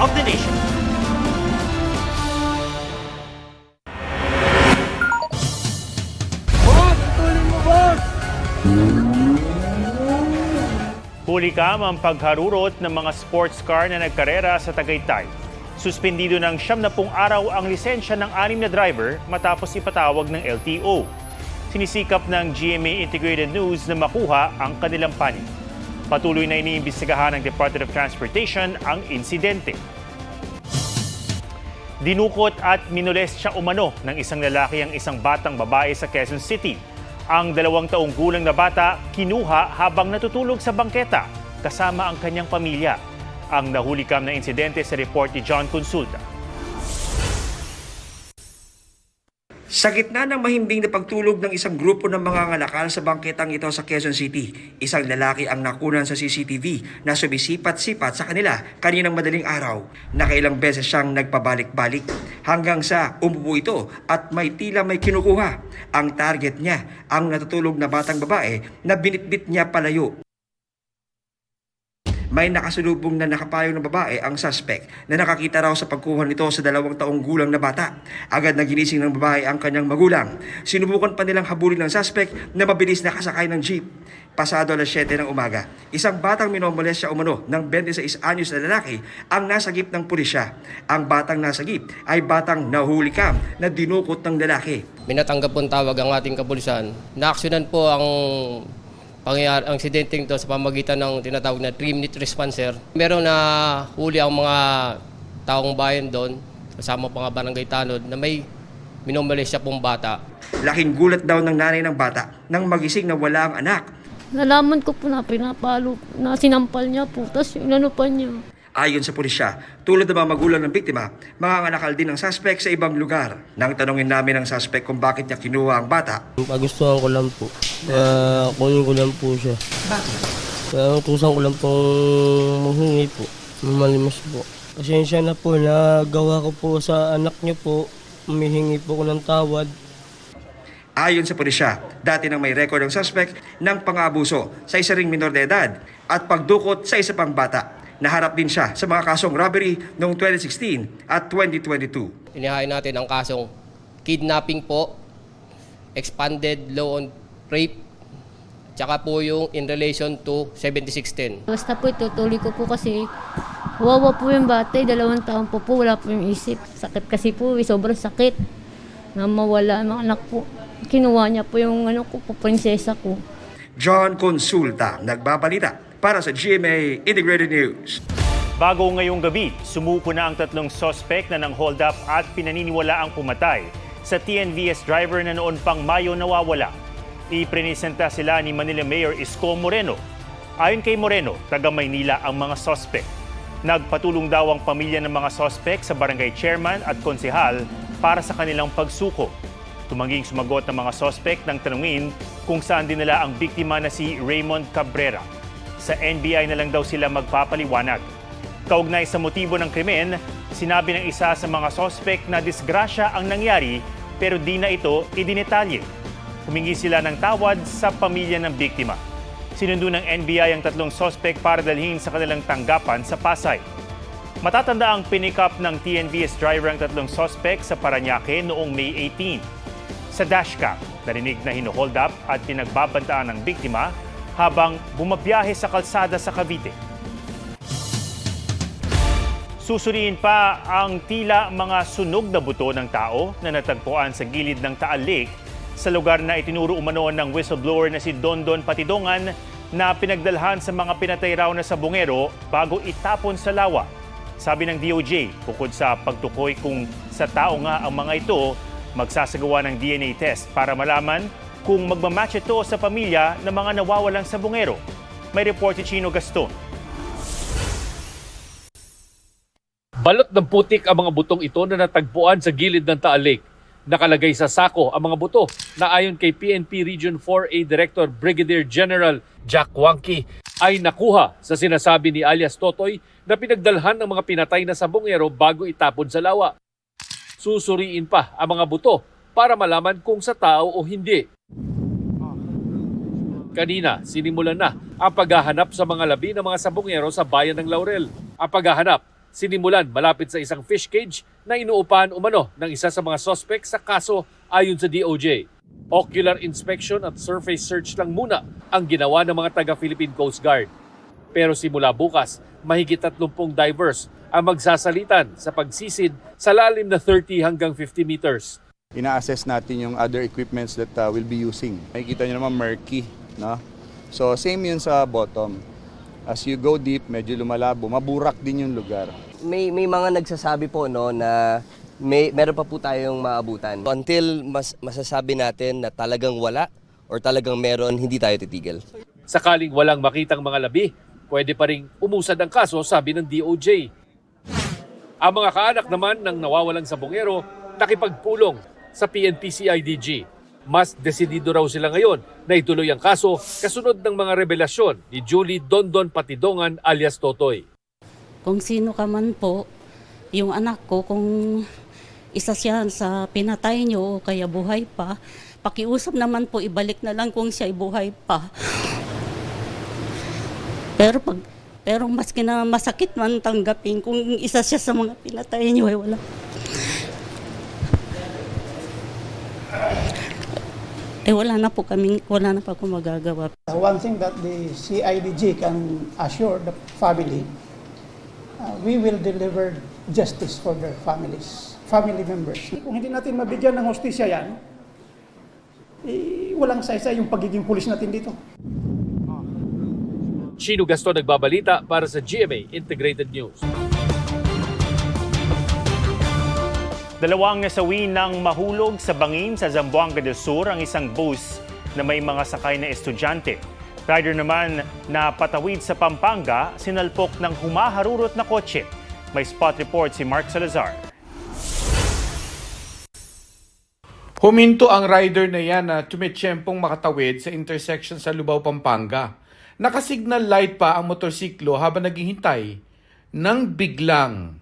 of the nation. Huli kam ang pagharurot ng mga sports car na nagkarera sa Tagaytay. Suspendido ng siyam na pung araw ang lisensya ng anim na driver matapos ipatawag ng LTO. Sinisikap ng GMA Integrated News na makuha ang kanilang panig. Patuloy na iniimbestigahan ng Department of Transportation ang insidente. Dinukot at minules siya umano ng isang lalaki ang isang batang babae sa Quezon City. Ang dalawang taong gulang na bata kinuha habang natutulog sa bangketa kasama ang kanyang pamilya. Ang nahulikam na insidente sa report ni John Consulta. Sa gitna ng mahimbing na pagtulog ng isang grupo ng mga ngalakal sa bangketang ito sa Quezon City, isang lalaki ang nakunan sa CCTV na sumisipat-sipat sa kanila kaninang madaling araw. Nakailang beses siyang nagpabalik-balik hanggang sa umupo ito at may tila may kinukuha. Ang target niya, ang natutulog na batang babae na binitbit niya palayo may nakasulubong na nakapayong na babae ang suspect na nakakita raw sa pagkuha nito sa dalawang taong gulang na bata. Agad na ginising ng babae ang kanyang magulang. Sinubukan pa nilang habulin ng suspect na mabilis nakasakay ng jeep. Pasado alas 7 ng umaga, isang batang minomolestya umano ng 26 anyos na lalaki ang nasagip ng pulisya. Ang batang nasagip ay batang nahulikam na dinukot ng lalaki. Minatanggap po tawag ang ating kapulisan. Naaksyonan po ang pangyayari ang insidenteng to sa pamagitan ng tinatawag na 3-minute responser. Meron na huli ang mga taong bayan doon, kasama pa nga barangay tanod, na may minomalesya pong bata. Laking gulat daw ng nanay ng bata nang magising na wala ang anak Nalaman ko po na pinapalo, na sinampal niya po, tapos inano pa niya. Ayon sa pulisya, tulad ng mga magulang ng biktima, mangangalakal din ng suspect sa ibang lugar. Nang tanongin namin ang suspect kung bakit niya kinuha ang bata, Pagustuhan ko lang po. Kaya kunin ko lang po siya. Bakit? Kaya utusan ko lang pong manghingi po. Mamalimos po. Pasensya na po na gawa ko po sa anak niyo po. Humihingi po ko ng tawad. ayon sa pulisya, dati nang may record ang suspect ng pang-abuso sa isa ring minor de edad at pagdukot sa isa pang bata. Naharap din siya sa mga kasong robbery noong 2016 at 2022. Inihain natin ang kasong kidnapping po, expanded law on rape, tsaka po yung in relation to 7610. Basta po itutuloy ko po kasi wawa po yung bata, eh, dalawang taon po po, wala po yung isip. Sakit kasi po, eh, sobrang sakit. Na mawala ang mga anak po. Kinuha niya po yung ano ko po, prinsesa ko. John Consulta, nagbabalita para sa GMA Integrated News. Bago ngayong gabi, sumuko na ang tatlong suspect na nang hold up at pinaniniwala ang pumatay sa TNVS driver na noon pang Mayo nawawala. Iprenisenta sila ni Manila Mayor Isko Moreno. Ayon kay Moreno, taga Maynila ang mga suspect. Nagpatulong daw ang pamilya ng mga suspect sa barangay chairman at konsehal para sa kanilang pagsuko. Tumangging sumagot ng mga suspect nang tanungin kung saan dinala ang biktima na si Raymond Cabrera. Sa NBI na lang daw sila magpapaliwanag. Kaugnay sa motibo ng krimen, sinabi ng isa sa mga sospek na disgrasya ang nangyari pero di na ito idinetalye. Humingi sila ng tawad sa pamilya ng biktima. Sinundo ng NBI ang tatlong sospek para dalhin sa kanilang tanggapan sa Pasay. Matatanda ang pinikap ng TNVS driver ang tatlong sospek sa Paranaque noong May 18. Sa dashcam, narinig na hinohold up at pinagbabantaan ng biktima habang bumabiyahe sa kalsada sa Cavite. Susuriin pa ang tila mga sunog na buto ng tao na natagpuan sa gilid ng Taal Lake sa lugar na itinuro umano ng whistleblower na si Dondon Patidongan na pinagdalhan sa mga pinatay raw na sabungero bago itapon sa lawa. Sabi ng DOJ, bukod sa pagtukoy kung sa tao nga ang mga ito, magsasagawa ng DNA test para malaman kung magmamatch ito sa pamilya ng mga nawawalang sabungero. May report si Chino Gaston. Balot ng putik ang mga butong ito na natagpuan sa gilid ng Taal Lake. Nakalagay sa sako ang mga buto na ayon kay PNP Region 4A Director Brigadier General Jack Wanky ay nakuha sa sinasabi ni alias Totoy na pinagdalhan ng mga pinatay na sabongero bago itapon sa lawa. Susuriin pa ang mga buto para malaman kung sa tao o hindi. Kanina, sinimulan na ang paghahanap sa mga labi ng mga sabongero sa bayan ng Laurel. Ang paghahanap sinimulan malapit sa isang fish cage na inuupahan umano ng isa sa mga suspect sa kaso ayon sa DOJ. Ocular inspection at surface search lang muna ang ginawa ng mga taga-Philippine Coast Guard. Pero simula bukas, mahigit 30 divers ang magsasalitan sa pagsisid sa lalim na 30 hanggang 50 meters. Ina-assess natin yung other equipments that uh, we'll be using. Makikita nyo naman murky, no? So same yun sa bottom. As you go deep, medyo lumalabo, maburak din yung lugar. may may mga nagsasabi po no na may meron pa po tayong maabutan. Until mas masasabi natin na talagang wala or talagang meron, hindi tayo titigil. Sakaling walang makitang mga labi, pwede pa ring umusad ang kaso, sabi ng DOJ. Ang mga kaanak naman ng nawawalang sabongero nakipagpulong sa PNP-CIDG. Mas desidido raw sila ngayon na ituloy ang kaso kasunod ng mga revelasyon ni Julie Dondon Patidongan alias Totoy. kung sino ka man po, yung anak ko, kung isa siya sa pinatay niyo o kaya buhay pa, pakiusap naman po, ibalik na lang kung siya ay buhay pa. Pero pag pero maski na masakit man tanggapin kung isa siya sa mga pinatay niyo ay wala. Eh wala na po kami, wala na pa akong magagawa. One thing that the CIDG can assure the family, uh, we will deliver justice for their families, family members. Kung hindi natin mabigyan ng hostisya yan, eh, walang saysa yung pagiging pulis natin dito. Chino Gaston nagbabalita para sa GMA Integrated News. Dalawang nasawi ng mahulog sa bangin sa Zamboanga del Sur ang isang bus na may mga sakay na estudyante. Rider naman na patawid sa Pampanga, sinalpok ng humaharurot na kotse. May spot report si Mark Salazar. Huminto ang rider na yan na tumitsyempong makatawid sa intersection sa Lubao, Pampanga. Nakasignal light pa ang motorsiklo habang naghihintay nang biglang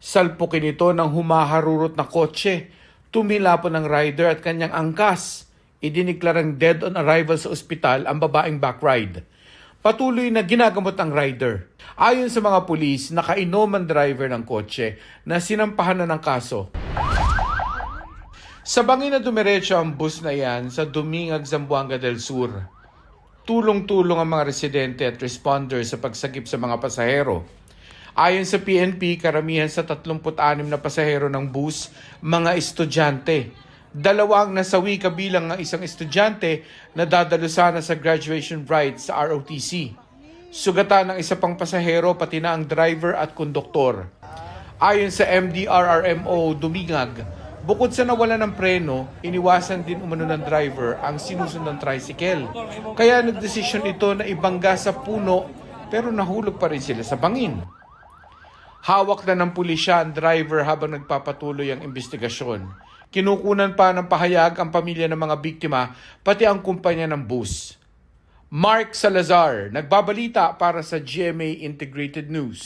salpukin ito ng humaharurot na kotse. Tumila po ng rider at kanyang angkas. Idiniklarang dead on arrival sa ospital ang babaeng backride. Patuloy na ginagamot ang rider. Ayon sa mga pulis, nakainom ang driver ng kotse na sinampahan na ng kaso. Sa bangin na dumiretso ang bus na yan sa Dumingag, Zamboanga del Sur. Tulong-tulong ang mga residente at responders sa pagsagip sa mga pasahero. Ayon sa PNP, karamihan sa 36 na pasahero ng bus, mga estudyante. Dalawang nasawi kabilang ng isang estudyante na dadalo sana sa graduation rite sa ROTC. Sugatan ng isa pang pasahero pati na ang driver at konduktor. Ayon sa MDRRMO Dumingag, bukod sa nawala ng preno, iniwasan din umano ng driver ang sinusundang tricycle. Kaya nagdesisyon ito na ibangga sa puno pero nahulog pa rin sila sa bangin. Hawak na ng pulisya ang driver habang nagpapatuloy ang investigasyon. Kinukunan pa ng pahayag ang pamilya ng mga biktima pati ang kumpanya ng bus. Mark Salazar, nagbabalita para sa GMA Integrated News.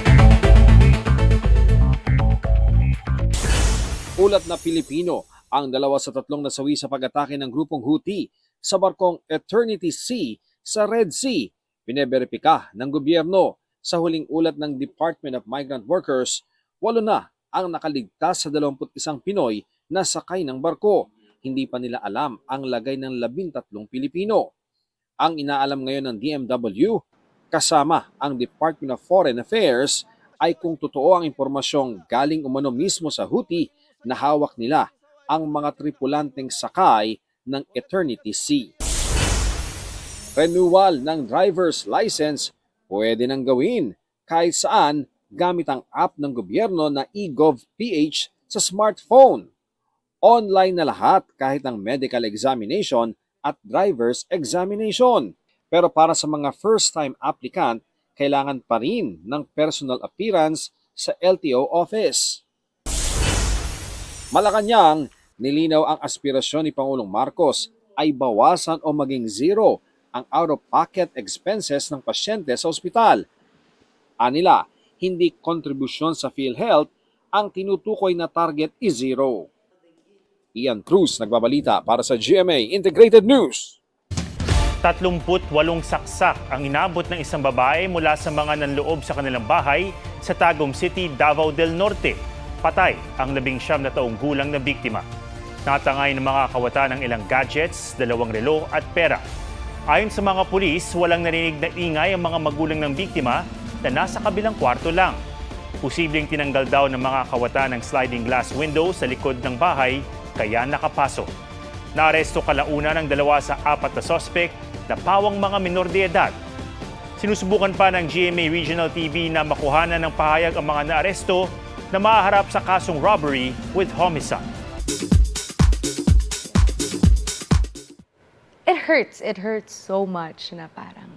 Ulat na Pilipino ang dalawa sa tatlong nasawi sa pag-atake ng grupong Houthi sa barkong Eternity Sea sa Red Sea. Pineberipika ng gobyerno sa huling ulat ng Department of Migrant Workers, walo na ang nakaligtas sa 21 Pinoy na sakay ng barko. Hindi pa nila alam ang lagay ng 13 Pilipino. Ang inaalam ngayon ng DMW kasama ang Department of Foreign Affairs ay kung totoo ang impormasyong galing umano mismo sa Houthi na hawak nila ang mga tripulanteng sakay ng Eternity Sea. Renewal ng driver's license pwede nang gawin kahit saan gamit ang app ng gobyerno na eGovPH sa smartphone. Online na lahat kahit ang medical examination at driver's examination. Pero para sa mga first-time applicant, kailangan pa rin ng personal appearance sa LTO office. Malacanang, nilinaw ang aspirasyon ni Pangulong Marcos ay bawasan o maging zero ang out-of-pocket expenses ng pasyente sa ospital. Anila, hindi kontribusyon sa PhilHealth ang tinutukoy na target is zero. Ian Cruz nagbabalita para sa GMA Integrated News. 38 saksak ang inabot ng isang babae mula sa mga nanloob sa kanilang bahay sa Tagum City, Davao del Norte. Patay ang labing siyam na taong gulang na biktima. Natangay ng mga kawatan ng ilang gadgets, dalawang relo at pera. Ayon sa mga pulis, walang narinig na ingay ang mga magulang ng biktima na nasa kabilang kwarto lang. Posibleng tinanggal daw ng mga kawatan ng sliding glass window sa likod ng bahay kaya nakapasok. Naaresto kalauna ng dalawa sa apat na sospek na pawang mga minor de edad. Sinusubukan pa ng GMA Regional TV na makuhanan ng pahayag ang mga naaresto na maaharap sa kasong robbery with homicide. Hurts. It hurts so much na parang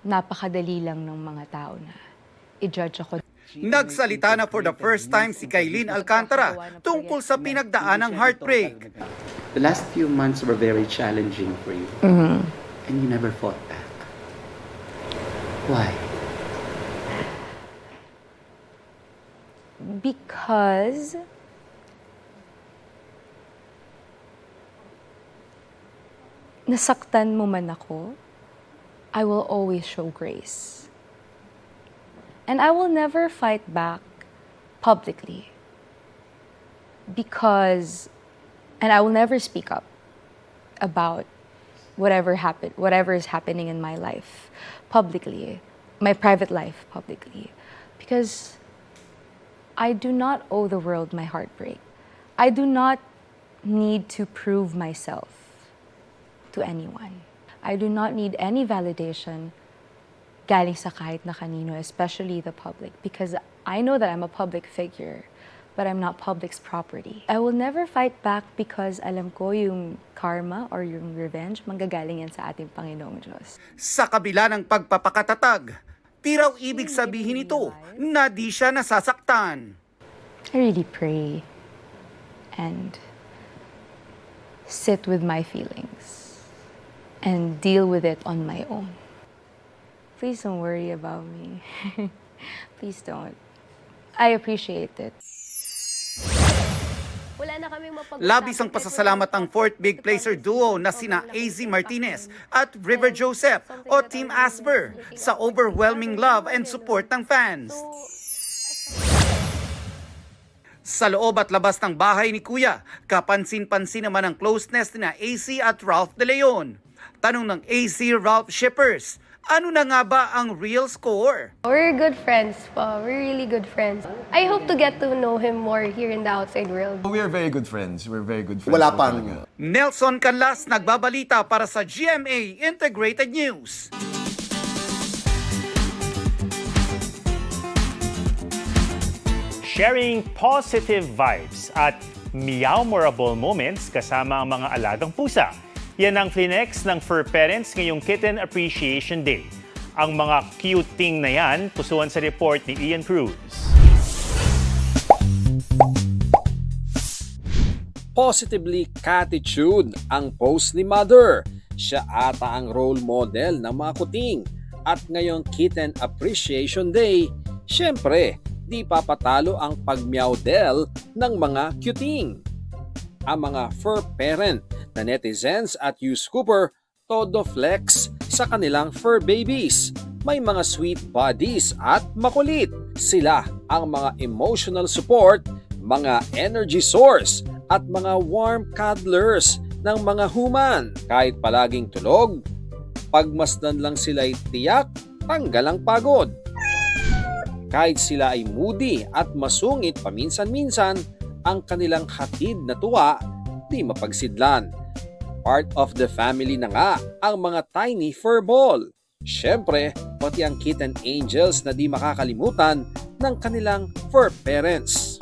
napakadali lang ng mga tao na i-judge ako. Nagsalita na for the first time si Kailin Alcantara tungkol sa pinagdaan ng heartbreak. The last few months were very challenging for you. And you never fought back. Why? Because nasaktan mo man ako, I will always show grace. And I will never fight back publicly. Because, and I will never speak up about whatever happened, whatever is happening in my life publicly, my private life publicly. Because I do not owe the world my heartbreak. I do not need to prove myself to anyone. I do not need any validation galing sa kahit na kanino, especially the public, because I know that I'm a public figure, but I'm not public's property. I will never fight back because alam ko yung karma or yung revenge manggagaling yan sa ating Panginoong Diyos. Sa kabila ng pagpapakatatag, di raw ibig sabihin ito na di siya nasasaktan. I really pray and sit with my feelings and deal with it on my own. Please don't worry about me. Please don't. I appreciate it. Labis ang pasasalamat ng fourth big placer duo na sina AZ Martinez at River Joseph o Team Asper sa overwhelming love and support ng fans. Sa loob at labas ng bahay ni Kuya, kapansin-pansin naman ang closeness ni AC at Ralph De Leon. Tanong ng AC Ralph Shippers, ano na nga ba ang real score? We're good friends po. We're really good friends. I hope to get to know him more here in the outside world. We are very good friends. We're very good friends. Wala po pang- talaga. Nelson Canlas nagbabalita para sa GMA Integrated News. Sharing positive vibes at meow-memorable moments kasama ang mga alagang pusa. Yan ang flinex ng fur parents ngayong Kitten Appreciation Day. Ang mga cute thing na yan, pusuan sa report ni Ian Cruz. Positively catitude ang post ni Mother. Siya ata ang role model ng mga kuting. At ngayong Kitten Appreciation Day, syempre, di papatalo ang pagmeowdel ng mga cuting. Ang mga fur parent na netizens at Hughes Cooper todo flex sa kanilang fur babies. May mga sweet bodies at makulit. Sila ang mga emotional support, mga energy source at mga warm cuddlers ng mga human. Kahit palaging tulog, pagmasdan lang sila'y tiyak, tanggal ang pagod. Kahit sila ay moody at masungit paminsan-minsan, ang kanilang hatid na tuwa di mapagsidlan. Part of the family na nga ang mga tiny furball. Siyempre, pati ang kitten angels na di makakalimutan ng kanilang fur parents.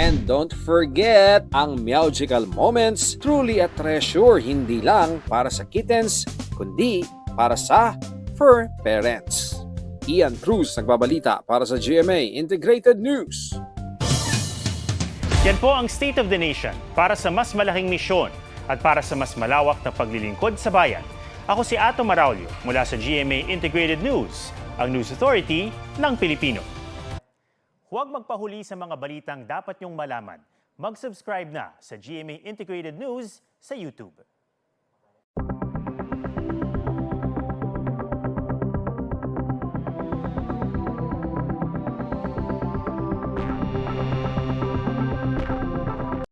And don't forget ang magical moments, truly a treasure hindi lang para sa kittens, kundi para sa fur parents. Ian Cruz nagbabalita para sa GMA Integrated News. Yan po ang State of the Nation para sa mas malaking misyon at para sa mas malawak na paglilingkod sa bayan. Ako si Ato Maraulio mula sa GMA Integrated News, ang News Authority ng Pilipino. Huwag magpahuli sa mga balitang dapat niyong malaman. Mag-subscribe na sa GMA Integrated News sa YouTube.